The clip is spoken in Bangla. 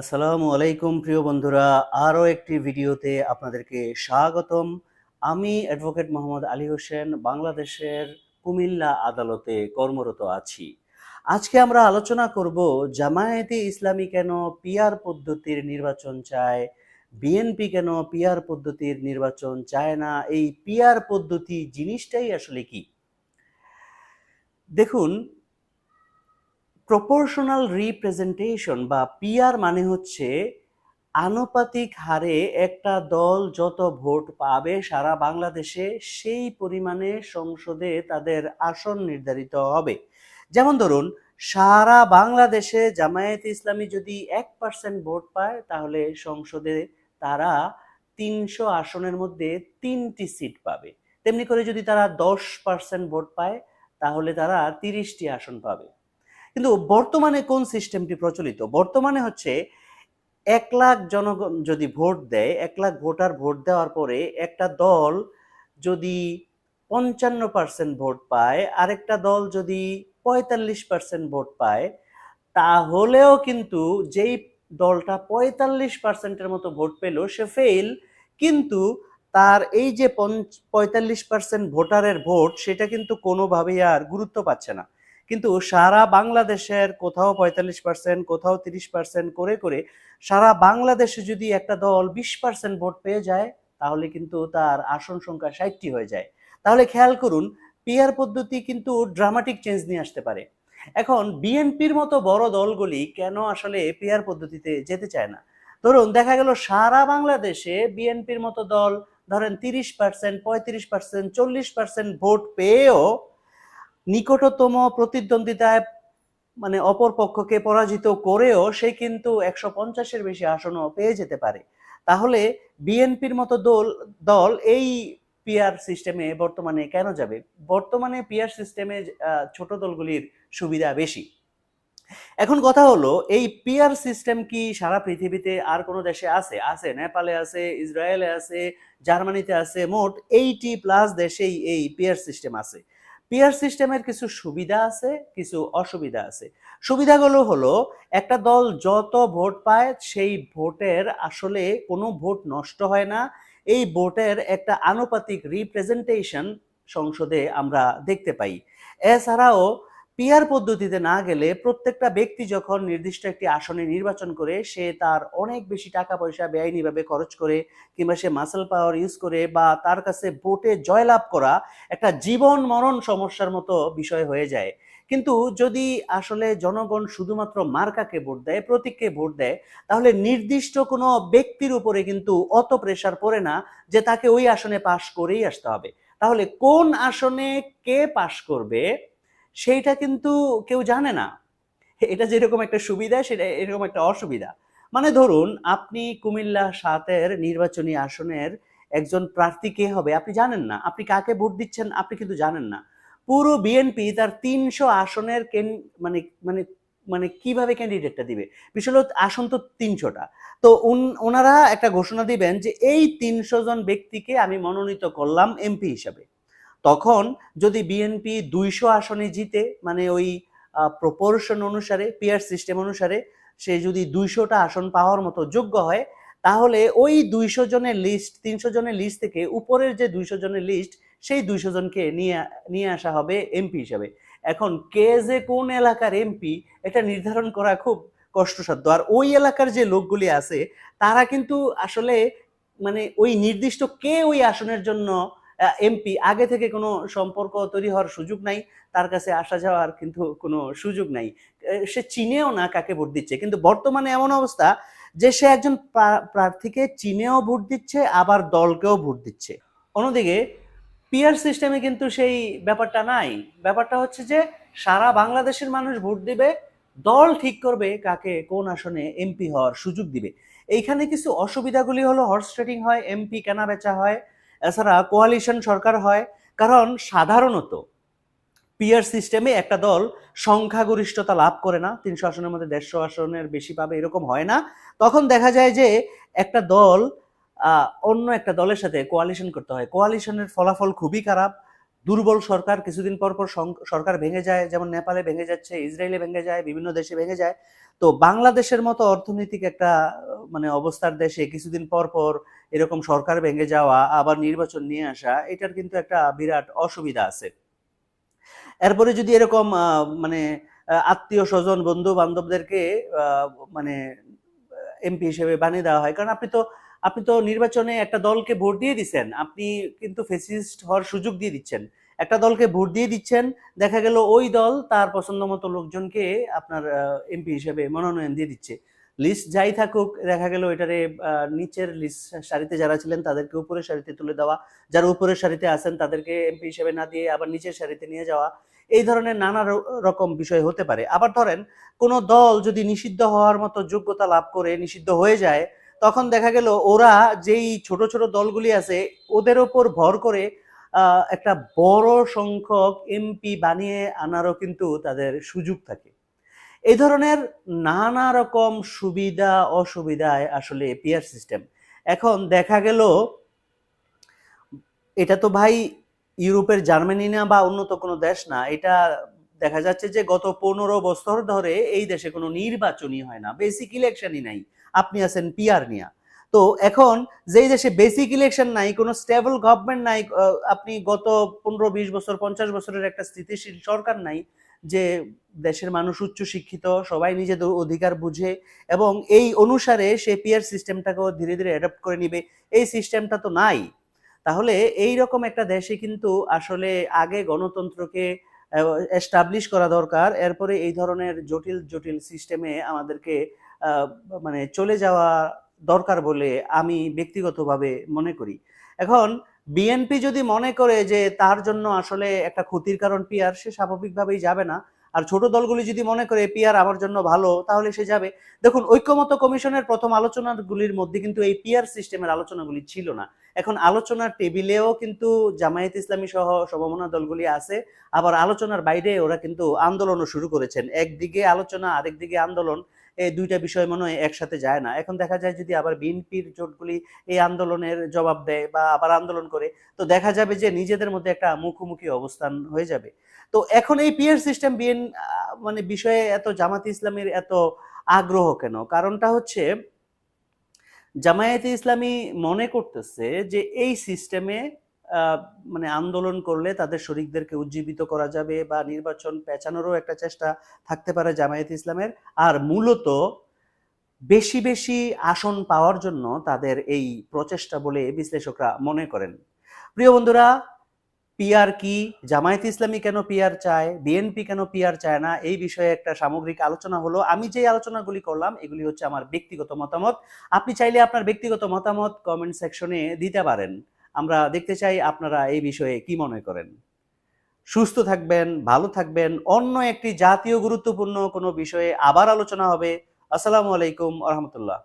আসসালামু আলাইকুম, প্রিয় বন্ধুরা। আরও একটি ভিডিওতে আপনাদেরকে স্বাগতম। আমি অ্যাডভোকেট মোহাম্মদ আলী হোসেন, বাংলাদেশের কুমিল্লা আদালতে কর্মরত আছি। আজকে আমরা আলোচনা করব, জামায়াতে ইসলামী কেন পিয়ার পদ্ধতির নির্বাচন চায়, বিএনপি কেন পিয়ার পদ্ধতির নির্বাচন চায় না, এই পিয়ার পদ্ধতি জিনিসটাই আসলে কি? দেখুন প্রপোর্শনাল রিপ্রেজেন্টেশন বা পিআর মানে হচ্ছে আনুপাতিক হারে একটা দল যত ভোট পাবে সারা বাংলাদেশে সেই পরিমাণে সংসদে তাদের আসন নির্ধারিত হবে। যেমন ধরুন, সারা বাংলাদেশে জামায়াত ইসলামী যদি এক পার্সেন্ট ভোট পায়, তাহলে সংসদে তারা তিনশো আসনের মধ্যে তিনটি সিট পাবে। তেমনি করে যদি তারা দশ পার্সেন্ট ভোট পায়, তাহলে তারা তিরিশটি আসন পাবে। কিন্তু বর্তমানে কোন সিস্টেমটি প্রচলিত? বর্তমানে হচ্ছে এক লাখ জনগণ যদি ভোট দেয়, এক লাখ ভোটার ভোট দেওয়ার পরে একটা দল যদি পঞ্চান্ন পার্সেন্ট ভোট পায়, আরেকটা দল যদি পঁয়তাল্লিশ পার্সেন্ট ভোট পায়, তাহলেও কিন্তু যেই দলটা পঁয়তাল্লিশ পার্সেন্টের মতো ভোট পেল, সে ফেল কিন্তু তার এই যে পঁয়তাল্লিশ পার্সেন্ট ভোটারের ভোট, সেটা কিন্তু কোনোভাবেই আর গুরুত্ব পাচ্ছে না। কিন্তু সারা বাংলাদেশের কোথাও পঁয়তাল্লিশ পার্সেন্ট কোথাও তিরিশ পার্সেন্ট করে করে সারা বাংলাদেশে যদি একটা দল বিশ পার্সেন্ট ভোট পেয়ে যায়, তাহলে কিন্তু তার আসন সংখ্যা ষাটটি হয়ে যায়। তাহলে খেয়াল করুন পিয়ার পদ্ধতি কিন্তু ড্রামাটিক চেঞ্জ নিয়ে আসতে পারে। এখন বিএনপির মতো বড় দলগুলি কেন আসলে পিয়ার পদ্ধতিতে যেতে চায় না? ধরুন, দেখা গেল সারা বাংলাদেশে বিএনপির মতো দল ধরেন তিরিশ পার্সেন্ট পঁয়ত্রিশ পার্সেন্ট চল্লিশ পার্সেন্ট ভোট পেয়েও নিকটতম প্রতিদ্বন্দ্বিতায় মানে অপর পক্ষকে পরাজিত করেও সে কিন্তু একশো পঞ্চাশের বেশি আসনও পেয়ে যেতে পারে। তাহলে বিএনপির মতো দল দল এই পিয়ার সিস্টেমে বর্তমানে কেন যাবে? বর্তমানে পিয়ার সিস্টেমে ছোট দলগুলির সুবিধা বেশি। এখন কথা হলো, এই পিয়ার সিস্টেম কি সারা পৃথিবীতে আর কোনো দেশে আছে? আছে নেপালে আছে, ইসরায়েলে আছে, জার্মানিতে আছে, মোট এইটি প্লাস দেশেই এই পিয়ার সিস্টেম আছে। পিয়ার সিস্টেমের কিছু সুবিধা আছে, কিছু অসুবিধা আছে। সুবিধাগুলো হলো, একটা দল যত ভোট পায়, সেই ভোটের আসলে কোনো ভোট নষ্ট হয় না। এই ভোটের একটা আনুপাতিক রিপ্রেজেন্টেশন সংসদে আমরা দেখতে পাই। এছাড়াও পিয়ার পদ্ধতিতে না গেলে প্রত্যেকটা ব্যক্তি যখন নির্দিষ্ট একটি আসনে নির্বাচন করে, সে তার অনেক বেশি টাকা পয়সা বেআইনিভাবে খরচ করে কিংবা সে মাসেল পাওয়ার ইউজ করে বা তার কাছে ভোটে জয়লাভ করা একটা জীবন মরণ সমস্যার মতো বিষয় হয়ে যায়। কিন্তু যদি আসলে জনগণ শুধুমাত্র মার্কাকে ভোট দেয়, প্রতীককে ভোট দেয়, তাহলে নির্দিষ্ট কোনো ব্যক্তির উপরে কিন্তু অত প্রেশার পড়ে না যে তাকে ওই আসনে পাশ করেই আসতে হবে। তাহলে কোন আসনে কে পাশ করবে সেইটা কিন্তু কেউ জানে না। এটা যেরকম একটা সুবিধা, সেটা এরকম একটা অসুবিধা। মানে ধরুন, আপনি কুমিল্লা সাতের নির্বাচনী আসনের একজন প্রার্থী কে হবে, আপনি জানেন না। আপনি কাকে ভোট দিচ্ছেন, আপনি কিন্তু জানেন না। পুরো বিএনপি তার তিনশো আসনের মানে মানে মানে কীভাবে ক্যান্ডিডেটটা দিবে? হলো আসন তো তিনশোটা। তো ওনারা একটা ঘোষণা দিবেন যে এই তিনশো জন ব্যক্তিকে আমি মনোনীত করলাম এমপি হিসাবে। তখন যদি বিএনপি দুইশো আসনে জিতে মানে ওই প্রপোর্শন অনুসারে পিয়ার সিস্টেম অনুসারে সে যদি দুইশোটা আসন পাওয়ার মতো যোগ্য হয়, তাহলে ওই দুইশো জনের লিস্ট তিনশো জনের লিস্ট থেকে উপরের যে দুইশো জনের লিস্ট সেই দুইশো জনকে নিয়ে নিয়ে আসা হবে এমপি হিসাবে। এখন কে যে কোন এলাকার এমপি এটা নির্ধারণ করা খুব কষ্টসাধ্য। আর ওই এলাকার যে লোকগুলি আছে, তারা কিন্তু আসলে মানে ওই নির্দিষ্ট কে ওই আসনের জন্য এমপি আগে থেকে কোনো সম্পর্ক তৈরি হওয়ার সুযোগ নাই, তার কাছে আসা যাওয়ার কিন্তু কোনো সুযোগ নাই। সে চিনেও না কাকে ভোট দিচ্ছে, কিন্তু বর্তমানে এমন অবস্থা যে সে একজন প্রার্থীকে চিনেও ভোট দিচ্ছে, আবার দলকেও ভোট দিচ্ছে। অন্যদিকে পিয়ার সিস্টেমে কিন্তু সেই ব্যাপারটা নাই। ব্যাপারটা হচ্ছে যে, সারা বাংলাদেশের মানুষ ভোট দিবে, দল ঠিক করবে কাকে কোন আসনে এমপি হওয়ার সুযোগ দিবে। এইখানে কিছু অসুবিধাগুলি হলো হর্স ট্রেডিং হয় এমপি কেনা বেচা হয় এছাড়া কোয়ালিশন সরকার হয় কারণ সাধারণত পিয়ার সিস্টেমে একটা দল সংখ্যাগরিষ্ঠতা লাভ করে না, তিনশো আসনের মধ্যে দেড়শো আসনের বেশি পাবে এরকম হয় না। তখন দেখা যায় যে একটা দল অন্য একটা দলের সাথে কোয়ালিশন করতে হয়। কোয়ালিশনের ফলাফল খুবই খারাপ। দুর্বল সরকার কিছুদিন পর পর সরকার ভেঙে যায়, যেমন নেপালে ভেঙে যাচ্ছে, ইসরায়েলে ভেঙে যায়, বিভিন্ন দেশে ভেঙে যায়। তো বাংলাদেশের মতো অর্থনৈতিক একটা মানে অবস্থার দেশে কিছুদিন পর পর এরকম সরকার ভেঙে যাওয়া, আবার নির্বাচন নিয়ে আসা, এটার কিন্তু একটা বিরাট অসুবিধা আছে। এরপরে যদি এরকম মানে আত্মীয় স্বজন বন্ধু বান্ধবদেরকে মানে এমপি হিসেবে বানিয়ে দেওয়া হয়, কারণ আপনি তো আপনি তো নির্বাচনে একটা দলকে ভোট দিয়ে দিচ্ছেন, আপনি কিন্তু ফেসিস্ট হওয়ার সুযোগ দিয়ে দিচ্ছেন। একটা দলকে ভোট দিয়ে দিচ্ছেন, দেখা গেল ওই দল তার পছন্দ মতো লোকজনকে আপনার এমপি হিসেবে মনোনয়ন দিয়ে দিচ্ছে। লিস্ট যাই থাকুক, দেখা গেল এটারে নিচের লিস্ট সারিতে যারা ছিলেন তাদেরকে উপরের সারিতে তুলে দেওয়া। যারা উপরের সারিতে আছেন তাদেরকে এমপি হিসেবে না দিয়ে আবার নিচের সারিতে নিয়ে যাওয়া। এই ধরনের নানা রকম বিষয় হতে পারে। আবার ধরেন, কোন দল যদি নিষিদ্ধ হওয়ার মতো যোগ্যতা লাভ করে, নিষিদ্ধ হয়ে যায়, তখন দেখা গেল ওরা যেই ছোট ছোট দলগুলি আছে, ওদের ওপর ভর করে একটা বড় সংখ্যক এমপি বানিয়ে আনারও কিন্তু তাদের সুযোগ থাকে। এই ধরনের নানা রকম সুবিধা, অসুবিধায় আসলে পিয়ার সিস্টেম এখন দেখা গেল, এটা তো ভাই ইউরোপের জার্মানি না বা উন্নত কোনো দেশ না, এটা দেখা যাচ্ছে যে গত পনেরো বছর ধরে এই দেশে কোনো নির্বাচনই হয় না বেসিক ইলেকশনই নাই। আপনি আছেন পিয়ার নিয়া। তো এখন যেই দেশে বেসিক ইলেকশন নাই, কোনো স্টেবল গভর্নমেন্ট নাই আপনি গত পনেরো, বিশ বছর, পঞ্চাশ বছরের একটা স্থিতিশীল সরকার নাই যে দেশের মানুষ উচ্চ শিক্ষিত সবাই নিজেদের অধিকার বুঝে এবং এই অনুসারে সে পিয়ার সিস্টেমটাকেও ধীরে ধীরে অ্যাডাপ্ট করে নিবে। এই সিস্টেমটা তো নাই। তাহলে এই রকম একটা দেশে কিন্তু আসলে আগে গণতন্ত্রকে এস্টাবলিশ করা দরকার। এরপরে এই ধরনের জটিল জটিল সিস্টেমে আমাদেরকে মানে চলে যাওয়া দরকার বলে আমি ব্যক্তিগতভাবে মনে করি। এখন বিএনপি যদি মনে করে যে তার জন্য আসলে একটা ক্ষতির কারণ পিয়ার, সে স্বাভাবিকভাবেই যাবে না। আর ছোট দলগুলি যদি মনে করে পিয়ার আমার জন্য ভালো, তাহলে সে যাবে। দেখুন ঐক্যমত কমিশনের প্রথম আলোচনাগুলির মধ্যে কিন্তু এই পিয়ার সিস্টেমের আলোচনাগুলি ছিল না। এখন আলোচনার টেবিলেও কিন্তু জামায়াত ইসলামী সহ সমমনা দলগুলি আছে। আবার আলোচনার বাইরে ওরা কিন্তু আন্দোলনও শুরু করেছেন। একদিকে আলোচনা, আরেকদিকে আন্দোলন। এই দুইটা বিষয় মনে হয় একসাথে যায় না। এখন দেখা যায় যদি আবার বিএনপির জোটগুলি এই আন্দোলনের জবাব দেয় বা আবার আন্দোলন করে, তো দেখা যাবে যে নিজেদের মধ্যে একটা মুখোমুখি অবস্থান হয়ে যাবে। তো এখন এই পিয়ার সিস্টেম বিএন মানে বিষয়ে এত জামাত ইসলামের এত আগ্রহ কেন? কারণটা হচ্ছে জামায়াতে ইসলামী মনে করতেছে যে এই সিস্টেমে মানে আন্দোলন করলে তাদের শরিকদেরকে উজ্জীবিত করা যাবে বা নির্বাচন পেঁচানোরও একটা চেষ্টা থাকতে পারে জামায়াতে ইসলামের। আর মূলত বেশি বেশি আসন পাওয়ার জন্য তাদের এই প্রচেষ্টা বলে বিশ্লেষকরা মনে করেন। প্রিয় বন্ধুরা, পিআর কি? জামায়াত ইসলামী কেন পিআর চায়? বিএনপি কেন পিআর চায় না? এই বিষয়ে একটা সামগ্রিক আলোচনা হলো। আমি যে আলোচনাগুলি করলাম, এগুলি হচ্ছে আমার ব্যক্তিগত মতামত। আপনি চাইলে আপনার ব্যক্তিগত মতামত কমেন্ট সেকশনে দিতে পারেন। আমরা দেখতে চাই আপনারা এই বিষয়ে কি মনে করেন। সুস্থ থাকবেন, ভালো থাকবেন, অন্য একটি জাতীয় গুরুত্বপূর্ণ কোনো বিষয়ে আবার আলোচনা হবে। আসসালামু আলাইকুম রহমতুল্লাহ।